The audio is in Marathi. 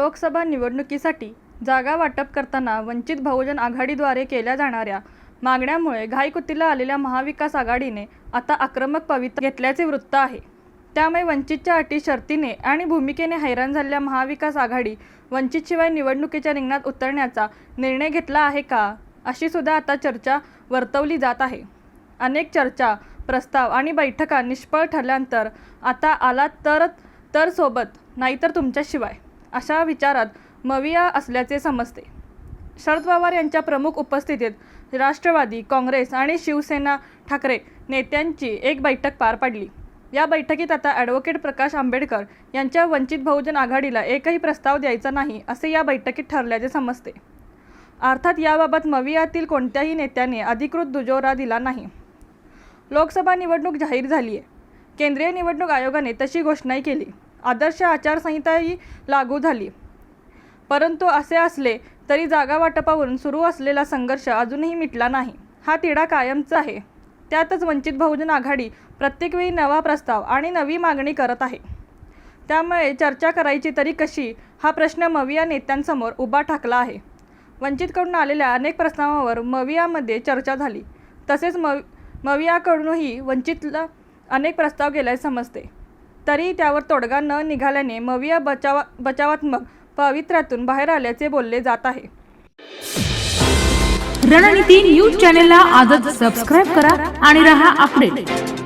लोकसभा निवडणुकीसाठी जागा वाटप करताना वंचित बहुजन आघाडीद्वारे केल्या जाणाऱ्या मागण्यामुळे घाईकुतीला आलेल्या महाविकास आघाडीने आता आक्रमक पवित्र घेतल्याचे वृत्त आहे. त्यामुळे वंचितच्या अटी शर्तीने आणि भूमिकेने हैराण झालेल्या महाविकास आघाडी वंचितशिवाय निवडणुकीच्या रिंगणात उतरण्याचा निर्णय घेतला आहे का अशी सुद्धा आता चर्चा वर्तवली जात आहे. अनेक चर्चा प्रस्ताव आणि बैठका निष्फळ ठरल्यानंतर आता आलात तरच तर सोबत नाहीतर तुमच्याशिवाय. अशा विचारात मविया असल्याचे समजते. शरद पवार यांच्या प्रमुख उपस्थितीत राष्ट्रवादी काँग्रेस आणि शिवसेना ठाकरे नेत्यांची एक बैठक पार पाडली. या बैठकीत आता ॲडव्होकेट प्रकाश आंबेडकर यांच्या वंचित बहुजन आघाडीला एकही प्रस्ताव द्यायचा नाही असे या बैठकीत ठरल्याचे समजते. अर्थात याबाबत मवियातील कोणत्याही नेत्याने अधिकृत दुजोरा दिला नाही. लोकसभा निवडणूक जाहीर झाली आहे केंद्रीय निवडणूक आयोगाने तशी घोषणाही केली. आदर्श आचारसंहिताही लागू झाली. परंतु असे असले तरी जागा वाटपावरून सुरू असलेला संघर्ष अजूनही मिटला नाही. हा तिढा कायमचा आहे. त्यातच वंचित बहुजन आघाडी प्रत्येक वेळी नवा प्रस्ताव आणि नवी मागणी करत आहे. त्यामुळे चर्चा करायची तरी कशी हा प्रश्न मविया नेत्यांसमोर उभा ठाकला आहे. वंचितकडून आलेल्या अनेक प्रस्तावावर मवियामध्ये चर्चा झाली. तसेच मव मवियाकडूनही वंचितला अनेक प्रस्ताव गेल्याचे समजते. तरी त्यावर तोडगा न निघाल्याने मविया बचावा बचावात्मक पवित्र्यातून बाहेर आल्याचे बोलले जात आहे. रणनीती न्यूज चॅनेलला आजच सबस्क्राईब करा आणि रहा अपडेट